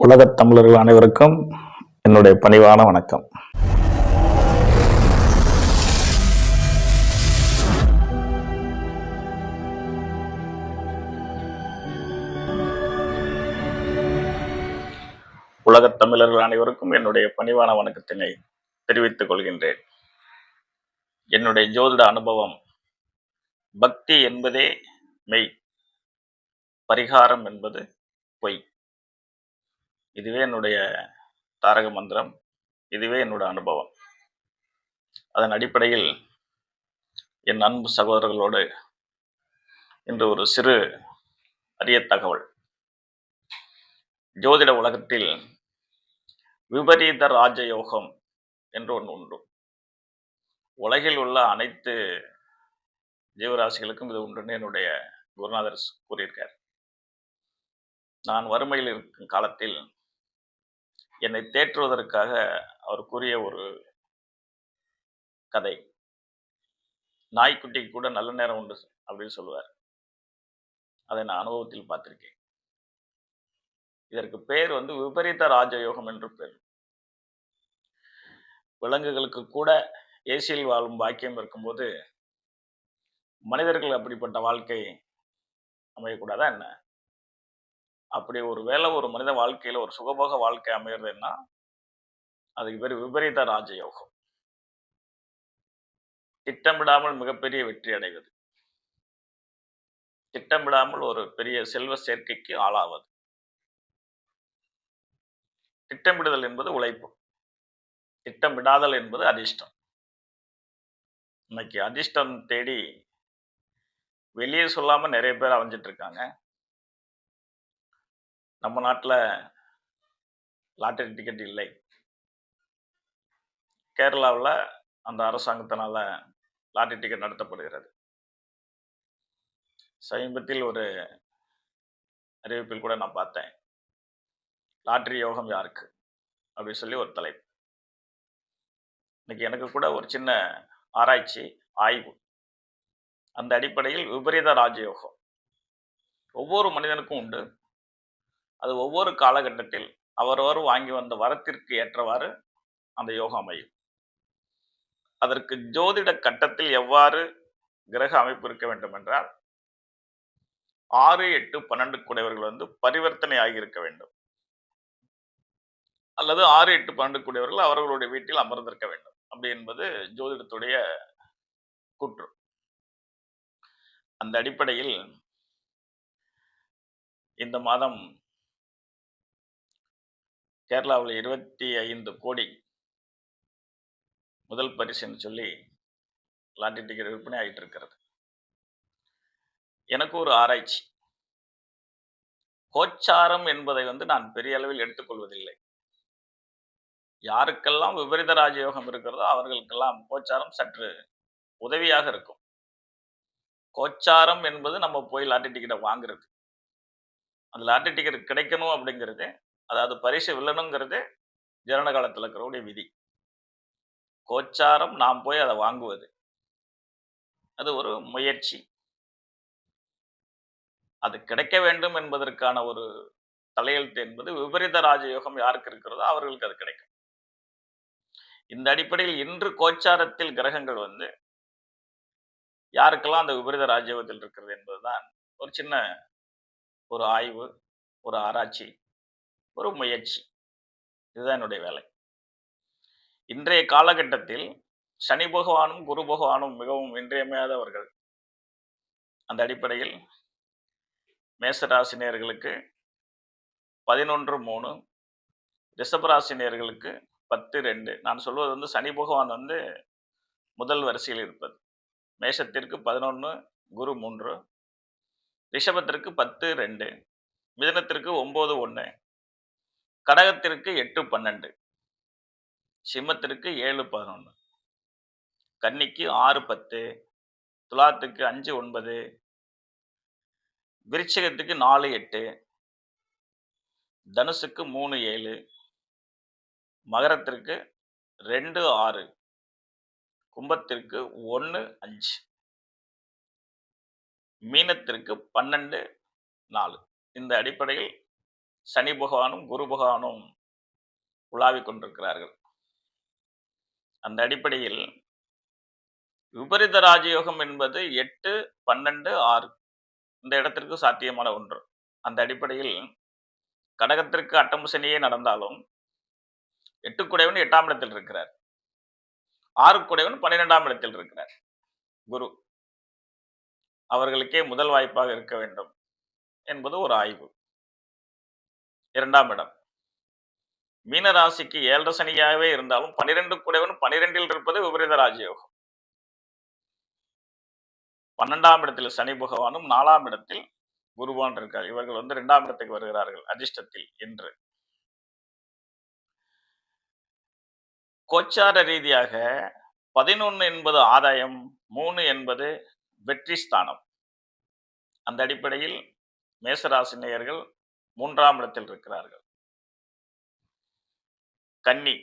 உலகத் தமிழர்கள் அனைவருக்கும் என்னுடைய பணிவான வணக்கம். உலகத் தமிழர்கள் அனைவருக்கும் என்னுடைய பணிவான வணக்கத்தினை தெரிவித்துக் கொள்கின்றேன். என்னுடைய ஜோதிட அனுபவம் பக்தி என்பதே மெய் பரிகாரம் என்பது பொய். இதுவே என்னுடைய தாரக மந்திரம் இதுவே என்னோட அனுபவம். அதன் அடிப்படையில் என் அன்பு சகோதரர்களோடு இன்று ஒரு சிறு அரிய தகவல். ஜோதிட உலகத்தில் விபரீத ராஜயோகம் என்று ஒன்று உண்டு. உலகில் உள்ள அனைத்து ஜீவராசிகளுக்கும் இது உண்டுன்னு என்னுடைய குருநாதர் கூறியிருக்கார். நான் வறுமையில் இருக்கும் காலத்தில் என்னை தேற்றுவதற்காக அவர் கூறிய ஒரு கதை. நாய்க்குட்டிக்கு கூட நல்ல நேரம் உண்டு அப்படின்னு சொல்லுவார். அதை நான் அனுபவத்தில் பார்த்திருக்கேன். இதற்கு பேர் வந்து விபரீத ராஜயோகம் என்று பேர். விலங்குகளுக்கு கூட ஏசியில் வாழும் பாக்கியம் இருக்கும்போது மனிதர்கள் அப்படிப்பட்ட வாழ்க்கை அமையக்கூடாதா என்ன? அப்படி ஒரு வேளை ஒரு மனித வாழ்க்கையில ஒரு சுகபோக வாழ்க்கை அமைகிறதுன்னா அதுக்கு பேர் விபரீத ராஜயோகம். திட்டமிடாமல் மிகப்பெரிய வெற்றி அடைவது. திட்டமிடாமல் ஒரு பெரிய செல்வ சேர்க்கைக்கு ஆளாவது. திட்டமிடுதல் என்பது உழைப்பு. திட்டமிடாதல் என்பது அதிர்ஷ்டம். இன்னைக்கு அதிர்ஷ்டம் தேடி வெளியே சொல்லாம நிறைய பேர் அலைஞ்சிட்டு இருக்காங்க. நம்ம நாட்டில் லாட்டரி டிக்கெட் இல்லை. கேரளாவில் அந்த அரசாங்கத்தினால லாட்டரி டிக்கெட் நடத்தப்படுகிறது. சமீபத்தில் ஒரு அறிவிப்பில் கூட நான் பார்த்தேன். லாட்டரி யோகம் யாருக்கு? அப்படின்னு சொல்லி ஒரு தலைப்பு. இன்னைக்கு எனக்கு கூட ஒரு சின்ன ஆராய்ச்சி ஆய்வு. அந்த அடிப்படையில் விபரீத ராஜயோகம். ஒவ்வொரு மனிதனுக்கும் உண்டு. அது ஒவ்வொரு காலகட்டத்தில் அவரவர் வாங்கி வந்த வரத்திற்கு ஏற்றவாறு அந்த யோகம் அமையும். அதற்கு ஜோதிட கட்டத்தில் எவ்வாறு கிரக அமைப்பு இருக்க வேண்டும் என்றால் ஆறு எட்டு பன்னெண்டு கூடையவர்கள் வந்து பரிவர்த்தனை ஆகியிருக்க வேண்டும். அல்லது ஆறு எட்டு பன்னெண்டு கூடியவர்கள் அவர்களுடைய வீட்டில் அமர்ந்திருக்க வேண்டும். அப்படி என்பது ஜோதிடத்துடைய கூற்று. அந்த அடிப்படையில் இந்த மாதம் கேரளாவில் இருபத்தி ஐந்து கோடி முதல் பரிசுன்னு சொல்லி லாட்டரி டிக்கெட் விற்பனை ஆகிட்டு இருக்கிறது. எனக்கு ஒரு ஆராய்ச்சி. கோச்சாரம் என்பதை வந்து நான் பெரிய அளவில் எடுத்துக்கொள்வதில்லை. யாருக்கெல்லாம் விபரீத ராஜயோகம் இருக்கிறதோ அவர்களுக்கெல்லாம் கோச்சாரம் சற்று உதவியாக இருக்கும். கோச்சாரம் என்பது நம்ம போய் லாட்டரி டிக்கெட்டை வாங்குறது அந்த லாட்டரி டிக்கெட் கிடைக்கணும் அப்படிங்கிறது அதாவது பரிசு வில்லனுங்கிறது ஜனன காலத்தில் இருக்கிறவுடைய விதி. கோச்சாரம் நாம் போய் அதை வாங்குவது. அது ஒரு முயற்சி. அது கிடைக்க வேண்டும் என்பதற்கான ஒரு தலையெழுத்து என்பது விபரீத ராஜயோகம் யாருக்கு இருக்கிறதோ அவர்களுக்கு அது கிடைக்கும். இந்த அடிப்படையில் இன்று கோச்சாரத்தில் கிரகங்கள் வந்து யாருக்கெல்லாம் அந்த விபரீத ராஜயோகத்தில் இருக்கிறது என்பதுதான் ஒரு சின்ன ஒரு ஆய்வு ஒரு ஆராய்ச்சி. ஒரு முயற்சி. இதுதான் என்னுடைய வேலை. இன்றைய காலகட்டத்தில் சனி பகவானும் குரு பகவானும் மிகவும் இன்றியமையாதவர்கள். அந்த அடிப்படையில் மேசராசினியர்களுக்கு பதினொன்று மூணு ரிஷபராசினியர்களுக்கு பத்து ரெண்டு. நான் சொல்வது வந்து சனி பகவான் வந்து முதல் வரிசையில் இருப்பது. மேஷத்திற்கு பதினொன்று குரு மூன்று ரிஷபத்திற்கு பத்து ரெண்டு மிதனத்திற்கு ஒம்பது ஒன்று கடகத்திற்கு எட்டு பன்னெண்டு சிம்மத்திற்கு ஏழு பதினொன்று கன்னிக்கு ஆறு பத்து துலாத்துக்கு அஞ்சு ஒன்பது விருச்சிகத்துக்கு நாலு எட்டு தனுசுக்கு மூணு ஏழு மகரத்திற்கு ரெண்டு ஆறு கும்பத்திற்கு ஒன்று அஞ்சு மீனத்திற்கு பன்னெண்டு நாலு. இந்த அடிப்படையில் சனி பகவானும் குரு பகவானும் உலாவிக் கொண்டிருக்கிறார்கள். அந்த அடிப்படையில் விபரீத ராஜயோகம் என்பது எட்டு பன்னெண்டு ஆறு இந்த இடத்திற்கு சாத்தியமான ஒன்று. அந்த அடிப்படையில் கடகத்திற்கு அட்டம் சனியே நடந்தாலும் எட்டு குடைவன் எட்டாம் இடத்தில் இருக்கிறார். ஆறு குடைவன் பன்னிரெண்டாம் இடத்தில் இருக்கிறார். குரு அவர்களுக்கே முதல் வாய்ப்பாக இருக்க வேண்டும் என்பது ஒரு ஆய்வு. இரண்டாம் இடம். மீன ராசிக்கு ஏழரை சனியாகவே இருந்தாலும் பனிரெண்டு குடைவன் பனிரெண்டில் இருப்பது விபரீத ராஜயோகம். பன்னெண்டாம் இடத்தில் சனி பகவானும் நாலாம் இடத்தில் குருவான் இருக்கார். இவர்கள் வந்து இரண்டாம் இடத்துக்கு வருகிறார்கள் அதிர்ஷ்டத்தில் என்று. கோச்சார ரீதியாக பதினொன்னு என்பது ஆதாயம் மூணு என்பது வெற்றி ஸ்தானம். அந்த அடிப்படையில் மேசராசினியர்கள் மூன்றாம் இடத்தில் இருக்கிறார்கள். கன்னி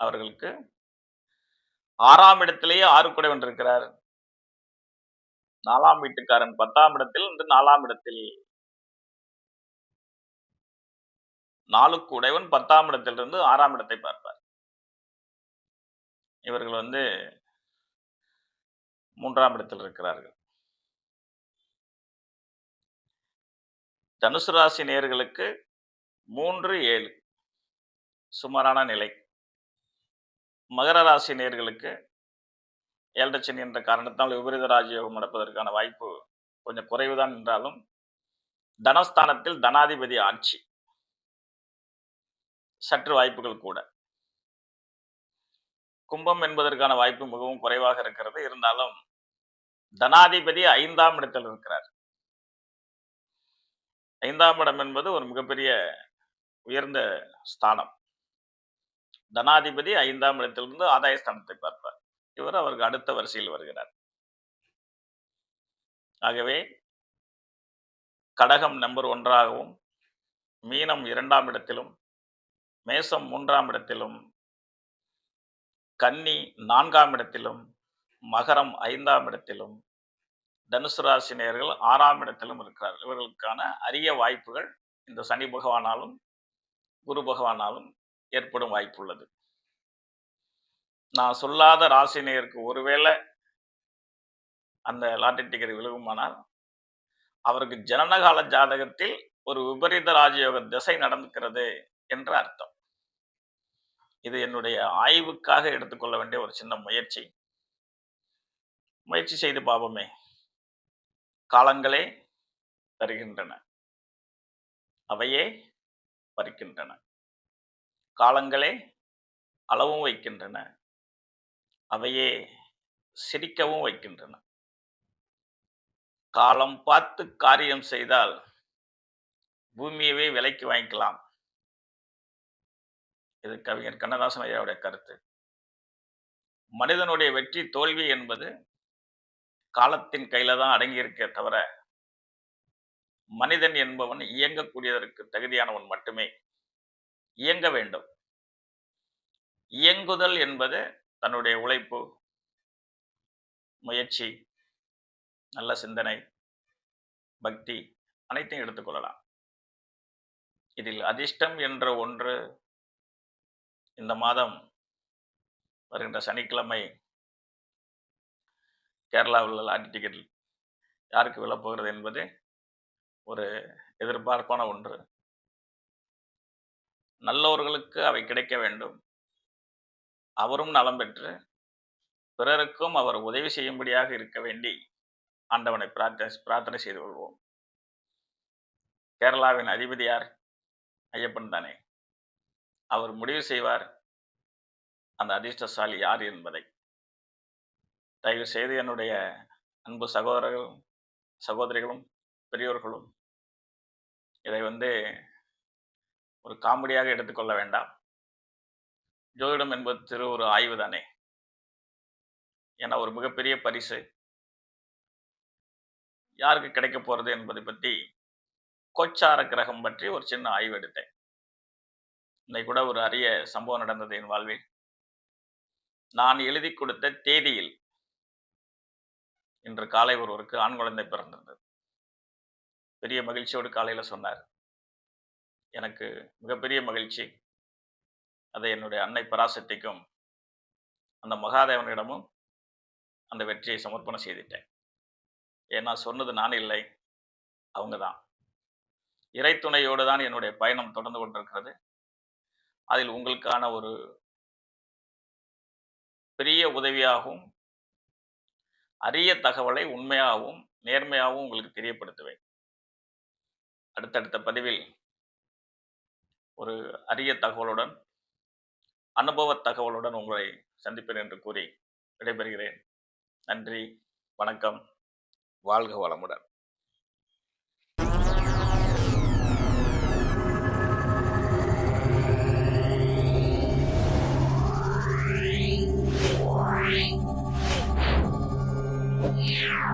அவர்களுக்கு ஆறாம் இடத்திலேயே ஆறு குடைவன் இருக்கிறார். நாலாம் வீட்டுக்காரன் பத்தாம் இடத்தில் இன்று நாலாம் இடத்தில். நாலு உடையவன் பத்தாம் இடத்திலிருந்து ஆறாம் இடத்தை பார்ப்பார். இவர்கள் வந்து மூன்றாம் இடத்தில் இருக்கிறார்கள். தனுசு ராசி நேர்களுக்கு மூன்று ஏழு சுமாரான நிலை. மகர ராசி நேர்களுக்கு ஏழரை என்ற காரணத்தால் விபரீத ராஜயோகம் நடப்பதற்கான வாய்ப்பு கொஞ்சம் குறைவுதான் என்றாலும் தனஸ்தானத்தில் தனாதிபதி ஆட்சி. சற்று வாய்ப்புகள் கூட. கும்பம் என்பதற்கான வாய்ப்பு மிகவும் குறைவாக இருக்கிறது. இருந்தாலும் தனாதிபதி ஐந்தாம் இடத்தில் இருக்கிறார். ஐந்தாம் இடம் என்பது ஒரு மிகப்பெரிய உயர்ந்த ஸ்தானம். தனாதிபதி ஐந்தாம் இடத்திலிருந்து ஆதாய ஸ்தானத்தை பார்ப்பார். இவர் அவருக்கு அடுத்த வரிசையில் வருகிறார். ஆகவே கடகம் நம்பர் ஒன்றாகவும் மீனம் இரண்டாம் இடத்திலும் மேசம் மூன்றாம் இடத்திலும் கன்னி நான்காம் இடத்திலும் மகரம் ஐந்தாம் இடத்திலும் தனுசு ராசி நேர்கள் ஆறாம் இடத்திலும் இருக்கிறார் இவர்களுக்கான அரிய வாய்ப்புகள் இந்த சனி பகவானாலும் குரு பகவானாலும் ஏற்படும் வாய்ப்பு உள்ளது நான் சொல்லாத ராசினியருக்கு ஒருவேளை அந்த லாட்டரி டிக்கெட் விலகுமானால் அவருக்கு ஜனனகால ஜாதகத்தில் ஒரு விபரீத ராஜயோக திசை நடந்துக்கிறது என்ற அர்த்தம். இது என்னுடைய ஆய்வுக்காக எடுத்துக்கொள்ள வேண்டிய ஒரு சின்ன முயற்சி. முயற்சி செய்து பாபமே காலங்களே தருகின்றன. அவையே பறிக்கின்றன. காலங்களே அளவும் வைக்கின்றன. அவையே சிரிக்கவும் வைக்கின்றன. காலம் பார்த்து காரியம் செய்தால் பூமியவே விலைக்கு வாங்கிக்கலாம். இது கவிஞர் கண்ணதாசன் ஐயாவுடைய கருத்து. மனிதனுடைய வெற்றி தோல்வி என்பது காலத்தின் கையில தான் அடங்கியிருக்கே தவிர மனிதன் என்பவன் இயங்கக்கூடியதற்கு தகுதியானவன் மட்டுமே. இயங்க வேண்டும். இயங்குதல் என்பது தன்னுடைய உழைப்பு முயற்சி நல்ல சிந்தனை பக்தி அனைத்தையும் எடுத்துக்கொள்ளலாம் இதில் அதிர்ஷ்டம் என்ற ஒன்று இந்த மாதம் வருகின்ற சனிக்கிழமை கேரளாவில் உள்ள லாட்டரி டிக்கெட் யாருக்கு விழப்போகிறது என்பது ஒரு எதிர்பார்ப்பான ஒன்று. நல்லவர்களுக்கு அவை கிடைக்க வேண்டும். அவரும் நலம் பெற்று பிறருக்கும் அவர் உதவி செய்யும்படியாக இருக்க வேண்டி ஆண்டவனை பிரார்த்தனை பிரார்த்தனை செய்து கொள்வோம். கேரளாவின் அதிபதியார் ஐயப்பன் தானே. அவர் முடிவு செய்வார். அந்த அதிர்ஷ்டசாலி யார் என்பதை. தயவு செய்து என்னுடைய அன்பு சகோதரர்களும் சகோதரிகளும் பெரியோர்களும் இதை வந்து ஒரு காமெடியாக எடுத்துக்கொள்ள வேண்டாம். ஜோதிடம் என்பது திரு ஒரு ஆய்வு தானே? என ஒரு மிகப்பெரிய பரிசு. யாருக்கு கிடைக்க போறது என்பதை பற்றி கோச்சார கிரகம் பற்றி ஒரு சின்ன ஆய்வு எடுத்தேன். இன்னைக்கு கூட ஒரு அரிய சம்பவம் நடந்தது என் வாழ்வில். நான் எழுதி கொடுத்த தேதியில் இன்று காலை ஒருவருக்கு ஆண் குழந்தை பிறந்திருந்தது. பெரிய மகிழ்ச்சியோடு காலையில் சொன்னார் எனக்கு மிகப்பெரிய மகிழ்ச்சி. அதை என்னுடைய அன்னை பராசக்திக்கும் அந்த மகாதேவனிடமும் அந்த வெற்றியை சமர்ப்பணம் செய்துட்டேன். ஏன்னா சொன்னது நான் இல்லை அவங்க தான். இறைத்துணையோடு தான் என்னுடைய பயணம் தொடர்ந்து கொண்டிருக்கிறது. அதில் உங்களுக்கான ஒரு பெரிய உதவியாகவும் அரிய தகவலை உண்மையாகவும் நேர்மையாகவும் உங்களுக்கு தெரியப்படுத்துவேன். அடுத்தடுத்த பதிவில் ஒரு அரிய தகவலுடன் அனுபவ தகவலுடன் உங்களை சந்திப்பேன் என்று கூறி விடைபெறுகிறேன். நன்றி வணக்கம் வாழ்க வளமுடன். Música